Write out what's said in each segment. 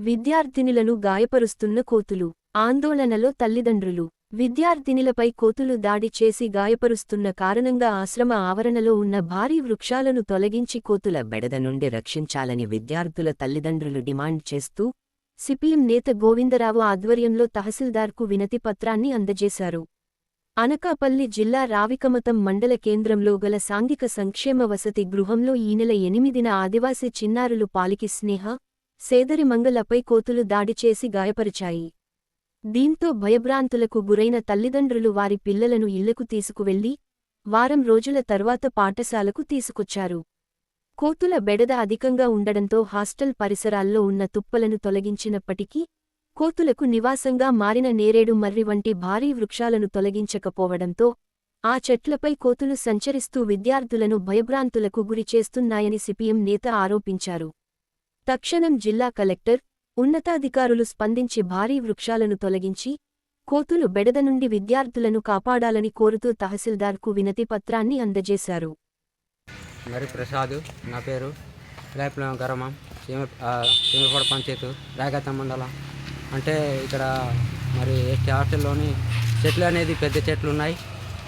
విద్యార్థినులను గాయపరుస్తున్న కోతులు ఆందోళనలో తల్లిదండ్రులు. విద్యార్థినులపై కోతులు దాడి చేసి గాయపరుస్తున్న కారణంగా ఆశ్రమ ఆవరణలో ఉన్న భారీ వృక్షాలను తొలగించి కోతుల బెడద నుండి రక్షించాలని విద్యార్థుల తల్లిదండ్రులు డిమాండ్ చేస్తూ సిపిఎం నేత గోవిందరావు ఆధ్వర్యంలో తహసీల్దార్కు వినతి పత్రాన్ని అందజేశారు. అనకాపల్లి జిల్లా రావికమతం మండల కేంద్రంలో గల సాంఘిక సంక్షేమ వసతి గృహంలో ఈ నెల ఎనిమిదిన ఆదివాసీ చిన్నారులు పాలికి స్నేహ సేదరి మంగలపై కోతులు దాడి చేసి గాయపరిచాయి. దీంతో భయభ్రాంతులకు గురైన తల్లిదండ్రులు వారి పిల్లలను ఇళ్ళకు తీసుకువెళ్ళి వారం రోజుల తర్వాత పాఠశాలకు తీసుకొచ్చారు. కోతుల బెడద అధికంగా ఉండడంతో హాస్టల్ పరిసరాల్లో ఉన్న తుప్పలను తొలగించినప్పటికీ కోతులకు నివాసంగా మారిన నేరేడు మర్రి వంటి భారీ వృక్షాలను తొలగించకపోవడంతో ఆ చెట్లపై కోతులు సంచరిస్తూ విద్యార్థులను భయభ్రాంతులకు గురిచేస్తున్నాయని సిపిఎం నేత ఆరోపించారు. తక్షణం జిల్లా కలెక్టర్ ఉన్నతాధికారులు స్పందించి భారీ వృక్షాలను తొలగించి కోతులు బెడద నుండి విద్యార్థులను కాపాడాలని కోరుతూ తహసీల్దార్కు వినతి పత్రాన్ని అందజేశారు. మరి ప్రసాద్ నా పేరు. రేపలం గరమం సీమ పంచాయత్ పంచాయతీ రాగతం మండలం. అంటే ఇక్కడ మరి ఎస్టీ హాస్టల్లోని చెట్లు అనేది పెద్ద చెట్లు ఉన్నాయి.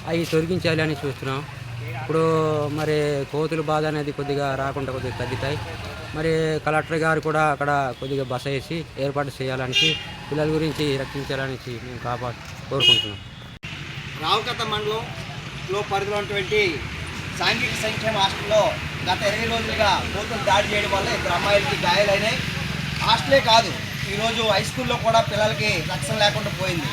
అవి తొలగించాలి అని చూస్తున్నాం. ఇప్పుడు మరి కోతుల బాధ అనేది కొద్దిగా రాకుండా కొద్దిగా తగ్గుతాయి. మరి కలెక్టర్ గారు కూడా అక్కడ కొద్దిగా బస వేసి ఏర్పాటు చేయాలని పిల్లల గురించి రక్షించాలని మేము కాపా కోరుకుంటున్నాం. రావుకత మండలంలో పరిధిలో ఉన్నటువంటి సాంఘిక సంక్షేమ హాస్టల్లో గత ఇరవై రోజులుగా కోతులు దాడి చేయడం వల్ల ఇద్దరు అమ్మాయిలకి గాయాలైనాయి. హాస్టలే కాదు ఈరోజు హై స్కూల్లో కూడా పిల్లలకి రక్షణ లేకుండా పోయింది.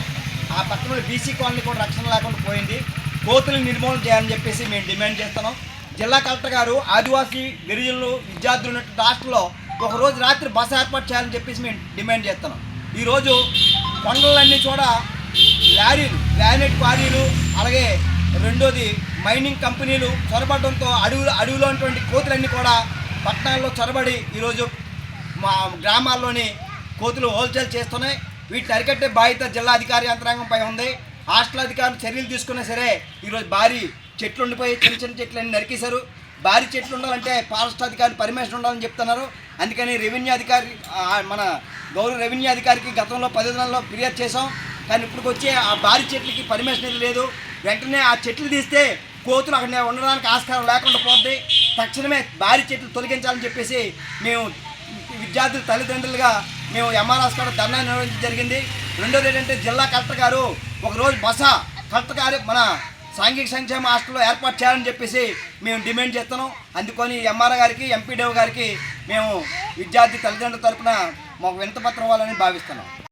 ఆ పక్కన బీసీ కాలనీ కూడా రక్షణ లేకుండా పోయింది. కోతులు నిర్మూలన చేయాలని చెప్పేసి మేము డిమాండ్ చేస్తున్నాం. జిల్లా కలెక్టర్ గారు ఆదివాసీ గిరిజనులు విద్యార్థులు ఉన్న రాష్ట్రంలో ఒకరోజు రాత్రి బస్సు ఏర్పాటు చేయాలని చెప్పేసి మేము డిమాండ్ చేస్తున్నాం. ఈరోజు కొండలన్నీ కూడా లారీలు గ్రానైట్ క్వారీలు అలాగే రెండోది మైనింగ్ కంపెనీలు చొరబడడంతో అడవులు అడవిలో ఉన్నటువంటి కోతులన్నీ కూడా పట్టణాల్లో చొరబడి ఈరోజు మా గ్రామాల్లోని కోతులు హోల్సేల్ చేస్తున్నాయి. వీటిని అరికట్టే బాధ్యత జిల్లా అధికారి యంత్రాంగంపై ఉంది. హాస్టల్ అధికారులు చర్యలు తీసుకున్నా సరే ఈరోజు భారీ చెట్లు ఉండిపోయి చిన్న చిన్న చెట్లన్నీ నరికేశారు. భారీ చెట్లు ఉండాలంటే ఫారెస్ట్ అధికారి పర్మిషన్ ఉండాలని చెప్తున్నారు. అందుకని రెవెన్యూ అధికారి మన గౌరవ రెవెన్యూ అధికారికి గతంలో పది దినాల్లో ఫిర్యాదు చేసాం కానీ ఇప్పుడు వచ్చే ఆ భారీ చెట్లకి పర్మిషన్ లేదు. వెంటనే ఆ చెట్లు తీస్తే కోతులు అక్కడ ఉండడానికి ఆస్కారం లేకుండా పోద్ది. తక్షణమే భారీ చెట్లు తొలగించాలని చెప్పేసి మేము విద్యార్థుల తల్లిదండ్రులుగా మేము ఎంఆర్ఎస్ కూడా ధర్నా నిర్వహించడం జరిగింది. రెండోది ఏంటంటే జిల్లా కలెక్టర్ గారు ఒకరోజు బస కలెక్టర్ గారు మన సాంఘిక సంక్షేమ హాస్టల్లో ఏర్పాటు చేయాలని చెప్పేసి మేము డిమాండ్ చేస్తున్నాం. అందుకొని ఎంఆర్ఆర్ గారికి ఎంపీడీఓ గారికి మేము విద్యార్థి తల్లిదండ్రుల తరపున మాకు వింతపత్రం ఇవ్వాలని భావిస్తున్నాం.